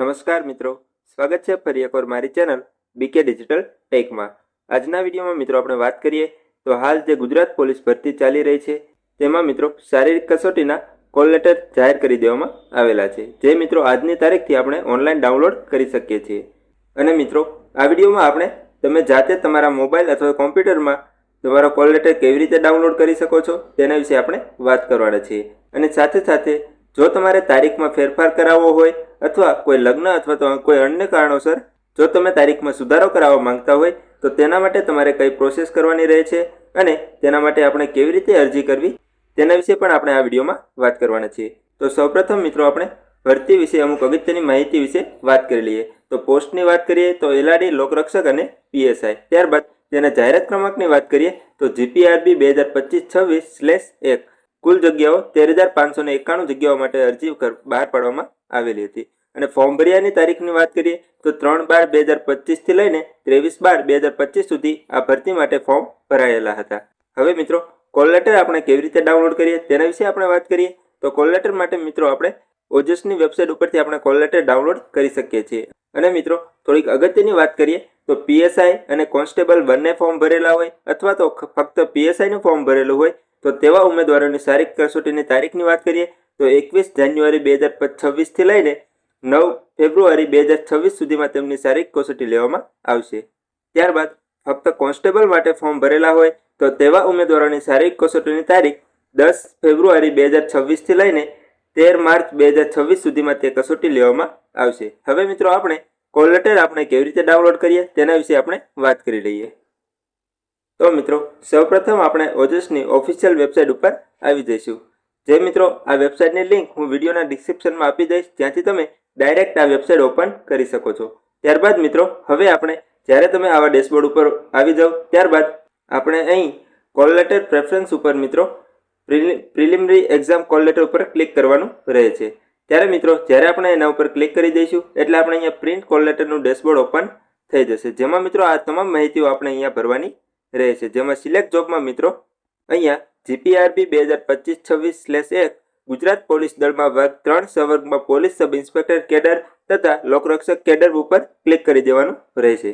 નમસ્કાર મિત્રો, સ્વાગત છે ફરી એકવાર મારી ચેનલ બીકે ડિજિટલ ટેકમાં આજના વિડીયોમાં મિત્રો આપણે વાત કરીએ તો હાલ જે ગુજરાત પોલીસ ભરતી ચાલી રહી છે, તેમાં મિત્રો શારીરિક કસોટીના કોલ લેટર જાહેર કરી દેવામાં આવેલા છે, જે મિત્રો આજની તારીખથી આપણે ઓનલાઈન ડાઉનલોડ કરી શકીએ છીએ. અને મિત્રો, આ વિડીયોમાં આપણે તમે જાતે તમારા મોબાઈલ અથવા કોમ્પ્યુટરમાં તમારો કોલ લેટર કેવી રીતે ડાઉનલોડ કરી શકો છો તેના વિશે આપણે વાત કરવાના છીએ. અને સાથે સાથે જો તમારે તારીખમાં ફેરફાર કરાવવો હોય અથવા કોઈ લગ્ન અથવા તો કોઈ અન્ય કારણોસર જો તમે તારીખમાં સુધારો કરાવવા માંગતા હોય, તો તેના માટે તમારે કઈ પ્રોસેસ કરવાની રહે છે અને તેના માટે આપણે કેવી રીતે અરજી કરવી તેના વિશે પણ આપણે આ વિડીયોમાં વાત કરવાના છીએ. તો સૌપ્રથમ મિત્રો આપણે ભરતી વિશે અમુક અગત્યની માહિતી વિશે વાત કરી લઈએ. તો પોસ્ટની વાત કરીએ તો એલઆરડી, લોકરક્ષક અને પીએસઆઈ. ત્યારબાદ તેના જાહેરાત ક્રમાંકની વાત કરીએ તો જીપીઆરબી બે હજાર પચીસ છવ્વીસ સ્લેશ એક. કુલ જગ્યાઓ તેર હજાર પાંચસો ને એકાણું જગ્યાઓ માટે અરજી બહાર પાડવામાં આવેલી હતી. અને ફોર્મ ભર્યાની તારીખની વાત કરીએ, તો ત્રણ બાર બે હજાર પચીસથી લઈને ત્રેવીસ બાર બે હજાર પચીસ સુધી આ ભરતી માટે ફોર્મ ભરાયેલા હતા. હવે મિત્રો, કોલ લેટર આપણે કેવી રીતે ડાઉનલોડ કરીએ, તેના વિશે આપણે વાત કરીએ. તો કોલ લેટર માટે મિત્રો, આપણે ઓજસની વેબસાઇટ ઉપરથી આપણે કોલ લેટર ડાઉનલોડ કરી શકીએ છીએ. અને મિત્રો, થોડીક અગત્યની વાત કરીએ, તો પીએસઆઈ અને કોન્સ્ટેબલ બંને ફોર્મ ભરેલા હોય અથવા તો ફક્ત પીએસઆઈનું ફોર્મ ભરેલું હોય, તો તેવા ઉમેદવારોની શારીરિક કસોટીની તારીખની વાત કરીએ, તો એકવીસ જાન્યુઆરી બે હજાર છવ્વીસથી લઈને નવ ફેબ્રુઆરી બે હજાર છવ્વીસ સુધીમાં તેમની શારીરિક કસોટી લેવામાં આવશે. ત્યારબાદ ફક્ત કોન્સ્ટેબલ માટે ફોર્મ ભરેલા હોય, તો તેવા ઉમેદવારોની શારીરિક કસોટીની તારીખ દસ ફેબ્રુઆરી બે હજાર છવ્વીસથી લઈને તેર માર્ચ બે હજાર છવ્વીસ સુધીમાં તે કસોટી લેવામાં આવશે. હવે મિત્રો આપણે કોલ લેટર આપણે કેવી રીતે ડાઉનલોડ કરીએ તેના વિશે આપણે વાત કરી લઈએ. તો મિત્રો, સૌપ્રથમ આપણે ઓજસની ઓફિશિયલ વેબસાઇટ ઉપર આવી જઈશું. જે મિત્રો, આ વેબસાઇટની લિંક હું વિડીયોના ડિસ્ક્રિપ્શનમાં આપી દઈશ. ત્યાંથી તમે ડાયરેક્ટ આ વેબસાઇટ ઓપન કરી શકો છો. ત્યારબાદ મિત્રો, હવે આપણે જ્યારે તમે આવા ડેશબોર્ડ ઉપર આવી જાઓ, ત્યારબાદ આપણે અહીં કોલ લેટર પ્રેફરન્સ ઉપર મિત્રો પ્રિલિમિનરી એક્ઝામ કોલ લેટર ઉપર ક્લિક કરવાનું રહે છે. ત્યારે મિત્રો, જ્યારે આપણે એના ઉપર ક્લિક કરી દઈશું, એટલે આપણે અહીંયા પ્રિન્ટ કોલ લેટરનું ડેશબોર્ડ ઓપન થઈ જશે. જેમાં મિત્રો આ તમામ માહિતીઓ આપણે અહીંયા ભરવાની રહેશે. જેમાં સિલેક્ટ જોબમાં મિત્રો, અહીંયા જીપીઆરબી બે હજાર પચીસ છવ્વીસ સ્લેશ એક, ગુજરાત પોલીસ દળમાં વર્ગ ત્રણ, સવર્ગમાં પોલીસ સબ ઇન્સ્પેક્ટર કેડર તથા લોકરક્ષક કેડર ઉપર ક્લિક કરી દેવાનું રહેશે.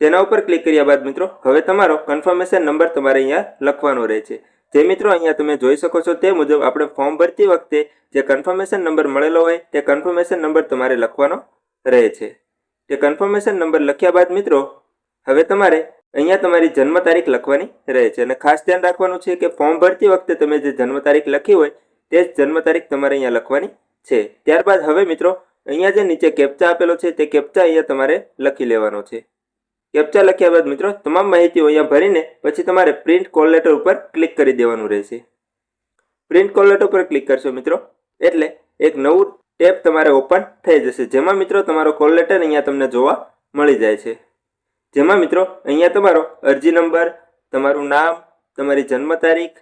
તેના ઉપર ક્લિક કર્યા બાદ મિત્રો, હવે તમારો કન્ફર્મેશન નંબર તમારે અહીંયા લખવાનો રહે છે જે મિત્રો અહીંયા તમે જોઈ શકો છો તે મુજબ આપણે ફોર્મ ભરતી વખતે જે કન્ફર્મેશન નંબર મળેલો હોય તે કન્ફર્મેશન નંબર તમારે લખવાનો રહે છે. તે કન્ફર્મેશન નંબર લખ્યા બાદ મિત્રો, હવે તમારે અહીંયા તમારી જન્મ તારીખ લખવાની રહે છે. અને ખાસ ધ્યાન રાખવાનું છે કે ફોર્મ ભરતી વખતે તમે જે જન્મ તારીખ લખી હોય તે જ જન્મ તારીખ તમારે અહીંયા લખવાની છે. ત્યારબાદ હવે મિત્રો, અહીંયા જે નીચે કેપ્ચા આપેલો છે તે કેપ્ચા અહીંયા તમારે લખી લેવાનો છે. કેપ્ચા લખ્યા બાદ મિત્રો તમામ માહિતીઓ અહીંયા ભરીને પછી તમારે પ્રિન્ટ કોલ લેટર ઉપર ક્લિક કરી દેવાનું રહેશે. પ્રિન્ટ કોલ લેટર ઉપર ક્લિક કરશો મિત્રો, એટલે એક નવું ટેબ તમારે ઓપન થઈ જશે. જેમાં મિત્રો તમારો કોલ લેટર અહીંયા તમને જોવા મળી જાય છે. જેમાં મિત્રો અહીંયા તમારો અરજી નંબર, તમારું નામ, તમારી જન્મ તારીખ,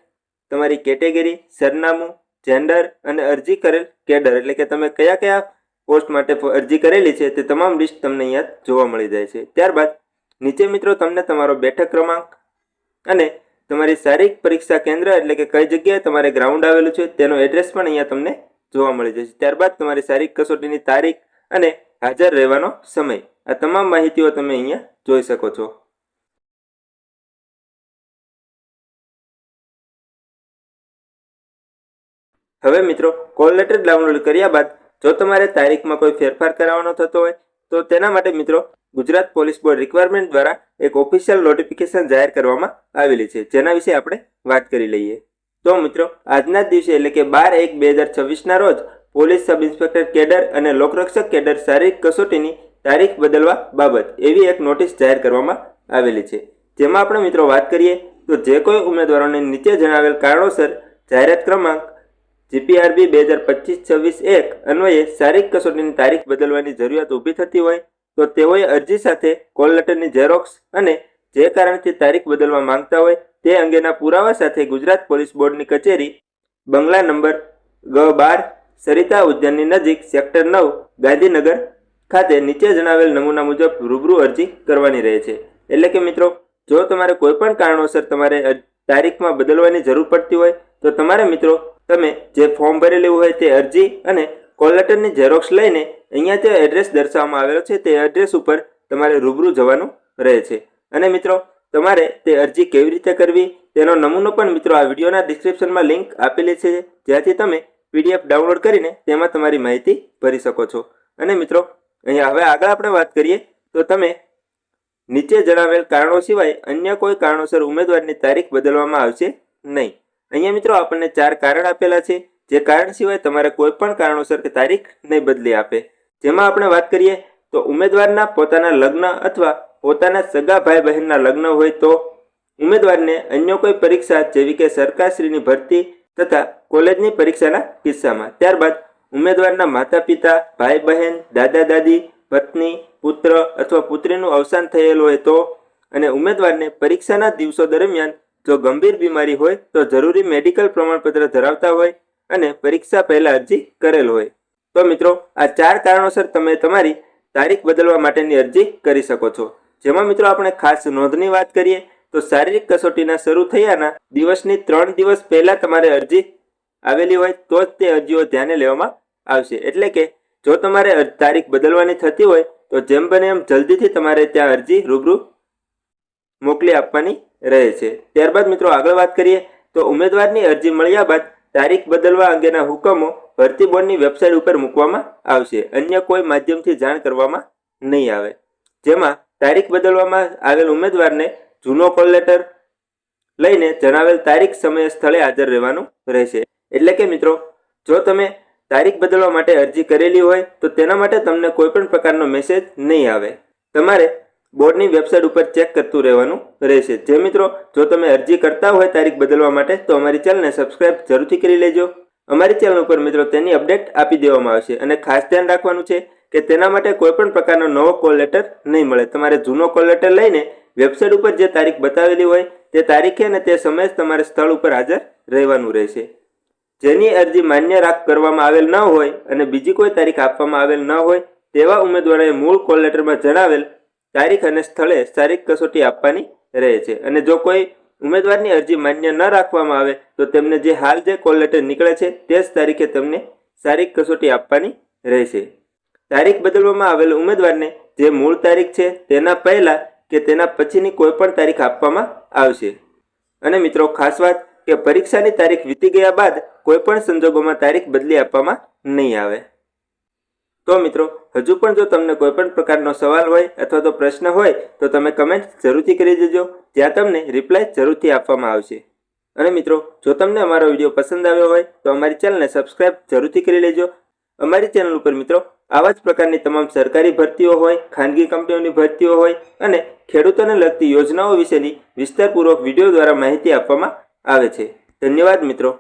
તમારી કેટેગરી, સરનામું જેન્ડર અને અરજી કરેલ કેડર. એટલે કે તમે કયા કયા પોસ્ટ માટે અરજી કરેલી છે તે તમામ લિસ્ટ તમને અહીંયા જોવા મળી જાય છે. ત્યારબાદ નીચે મિત્રો તમને તમારો બેઠક ક્રમાંક અને તમારી શારીરિક પરીક્ષા કેન્દ્ર એટલે કે કઈ જગ્યાએ તમારે ગ્રાઉન્ડ આવેલું છે તેનો એડ્રેસ પણ અહીંયા તમને જોવા મળી જશે. ત્યારબાદ તમારી શારીરિક કસોટીની તારીખ અને હાજર રહેવાનો સમય. આ તમામ માહિતીઓ તમે અહીંયા જોઈ શકો છો. હવે મિત્રો કોલ લેટર ડાઉનલોડ કર્યા બાદ જો તમારે તારીખમાં કોઈ ફેરફાર કરાવવાનો થતો હોય તો તેના માટે મિત્રો ગુજરાત પોલીસ બોર્ડ રિક્વાયરમેન્ટ દ્વારા એક ઓફિશિયલ નોટિફિકેશન જાહેર કરવામાં આવેલી છે. જેના વિશે આપણે વાત કરી લઈએ. તો મિત્રો, આજના દિવસે એટલે કે બાર એક બે હજાર છવ્વીસના રોજ પોલીસ સબ ઇન્સ્પેક્ટર કેડર અને લોકરક્ષક કેડર શારીરિક કસોટીની તારીખ બદલવા બાબત એવી એક નોટિસ જાહેર કરવામાં આવેલી છે. જેમાં આપણે મિત્રો વાત કરીએ તો જે કોઈ ઉમેદવારોને નીચે જણાવેલ કારણોસર જાહેરાત ક્રમાંક જીપીઆરબી બે હજાર પચીસ છવ્વીસ એક અન્વયે શારીરિક કસોટીની તારીખ બદલવાની જરૂરિયાત ઊભી થતી હોય તો તેઓએ અરજી સાથે કોલ લેટરની ઝેરોક્સ અને જે કારણથી તારીખ બદલવા માંગતા હોય તે અંગેના પુરાવા સાથે ગુજરાત પોલીસ બોર્ડની કચેરી, બંગલા નંબર ગ બાર સરિતા ઉદ્યાનની નજીક, સેક્ટર નવ, ગાંધીનગર ખાતે નીચે જણાવેલ નમૂના મુજબ રૂબરૂ અરજી કરવાની રહે છે. એટલે કે મિત્રો, જો તમારે કોઈ પણ કારણોસર તમારે તારીખમાં બદલવાની જરૂર પડતી હોય, તો તમારે મિત્રો, તમે જે ફોર્મ ભરેલું હોય તે અરજી અને કોલ લેટરની ઝેરોક્ષ લઈને અહીંયા જે એડ્રેસ દર્શાવવામાં આવેલો છે. તે એડ્રેસ ઉપર તમારે રૂબરૂ જવાનું રહે છે. અને મિત્રો, તમારે તે અરજી કેવી રીતે કરવી તેનો નમૂનો પણ મિત્રો આ વિડીયોના ડિસ્ક્રિપ્શનમાં લિંક આપેલી છે. જ્યાંથી તમે પીડીએફ ડાઉનલોડ કરીને તેમાં તમારી માહિતી ભરી શકો છો. અને મિત્રો, અહીંયા હવે આગળ આપણે વાત કરીએ તો તમે નીચે જણાવેલ કારણો સિવાય અન્ય કોઈ કારણોસર ઉમેદવારની તારીખ બદલવામાં આવશે નહીં. અહીંયા મિત્રો, આપણને ચાર કારણ આપેલા છે. જે કારણ સિવાય તમારે કોઈ પણ કારણોસર કે તારીખ નહીં બદલી આપે. જેમાં આપણે વાત કરીએ તો ઉમેદવારના પોતાના લગ્ન અથવા પોતાના સગા ભાઈ બહેનના લગ્ન હોય તો ઉમેદવારને અન્ય કોઈ પરીક્ષા જેવી કે સરકારશ્રીની ભરતી તથા કોલેજની પરીક્ષાના કિસ્સામાં. ત્યારબાદ ઉમેદવારના માતા પિતા ભાઈ બહેન દાદા દાદી પત્ની, પુત્ર અથવા પુત્રીનું અવસાન થયેલું હોય તો અને ઉમેદવારને પરીક્ષાના દિવસો દરમિયાન જો ગંભીર બીમારી હોય તો જરૂરી મેડિકલ પ્રમાણપત્ર ધરાવતા હોય અને પરીક્ષા પહેલાં અરજી કરેલ હોય. તો મિત્રો, આ ચાર કારણોસર તમે તમારી તારીખ બદલવા માટેની અરજી કરી શકો છો. જેમાં મિત્રો આપણે ખાસ નોંધની વાત કરીએ, તો શારીરિક કસોટીના શરૂ થયાના દિવસની ત્રણ દિવસ પહેલાં તમારે અરજી આવેલી હોય, તો જ તે અરજીઓ ધ્યાને લેવામાં આવશે. એટલે કે, જો તમારે તારીખ બદલવાની થતી હોય, તો જેમ બને એમ જલ્દીથી તમારે ત્યાં અરજી રૂબરૂ મોકલી આપવાની રહે છે. ત્યારબાદ મિત્રો આગળ વાત કરીએ, તો ઉમેદવારની અરજી મળ્યા બાદ તારીખ બદલવા અંગેના હુકમો ભરતી બોર્ડની વેબસાઇટ ઉપર મૂકવામાં આવશે. અન્ય કોઈ માધ્યમથી જાણ કરવામાં નહીં આવે. જેમાં તારીખ બદલવામાં આવેલ ઉમેદવારને જૂનો કોલ લેટર લઈને જણાવેલ તારીખ, સમયે, સ્થળે હાજર રહેવાનું રહેશે. એટલે કે મિત્રો, જો તમે તારીખ બદલવા માટે અરજી કરેલી હોય, તો તેના માટે તમને કોઈ પણ પ્રકારનો મેસેજ નહીં આવે. તમારે બોર્ડની વેબસાઇટ ઉપર ચેક કરતું રહેવાનું રહેશે. જે મિત્રો, જો તમે અરજી કરતા હોય તારીખ બદલવા માટે, તો અમારી ચેનલને સબસ્ક્રાઇબ જરૂરથી કરી લેજો. અમારી ચેનલ ઉપર મિત્રો તેની અપડેટ આપી દેવામાં આવશે અને ખાસ ધ્યાન રાખવાનું છે કે તેના માટે કોઈપણ પ્રકારનો નવો કોલ લેટર નહીં મળે. તમારે જૂનો કોલ લેટર લઈને વેબસાઇટ ઉપર જે તારીખ બતાવેલી હોય તે તારીખે અને તે સમયે તમારે સ્થળ ઉપર હાજર રહેવાનું રહેશે. જેની અરજી માન્ય રાખ કરવામાં આવેલ ન હોય અને બીજી કોઈ તારીખ આપવામાં આવેલ ન હોય તેવા ઉમેદવારોએ મૂળ કોલ લેટરમાં જણાવેલ તારીખ અને સ્થળે શારીરિક કસોટી આપવાની રહે છે. અને જો કોઈ ઉમેદવારની અરજી માન્ય ન રાખવામાં આવે તો તેમને જે હાલ જે કોલ લેટર નીકળે છે તે જ તારીખે તેમને શારીરિક કસોટી આપવાની રહેશે. તારીખ બદલવામાં આવેલ ઉમેદવારને જે મૂળ તારીખ છે તેના પહેલાં કે તેના પછીની કોઈ પણ તારીખ આપવામાં આવશે. અને મિત્રો, ખાસ વાત કે પરીક્ષાની તારીખ વીતી ગયા બાદ કોઈપણ સંજોગોમાં તારીખ બદલી આપવામાં નહીં આવે. તો મિત્રો, હજુ પણ જો તમને કોઈપણ પ્રકારનો સવાલ હોય અથવા તો પ્રશ્ન હોય, તો તમે કમેન્ટ જરૂરથી કરી દેજો. ત્યાં તમને રિપ્લાય જરૂરથી આપવામાં આવશે. અને મિત્રો, જો તમને અમારો વીડિયો પસંદ આવ્યો હોય, તો અમારી ચેનલને સબસ્ક્રાઇબ જરૂરથી કરી લેજો. અમારી ચેનલ ઉપર મિત્રો, આવા જ પ્રકારની તમામ સરકારી ભરતીઓ હોય, ખાનગી કંપનીઓની ભરતીઓ હોય અને ખેડૂતોને લગતી યોજનાઓ વિશેની વિસ્તારપૂર્વક વીડિયો દ્વારા માહિતી આપવામાં આવે છે. ધન્યવાદ મિત્રો.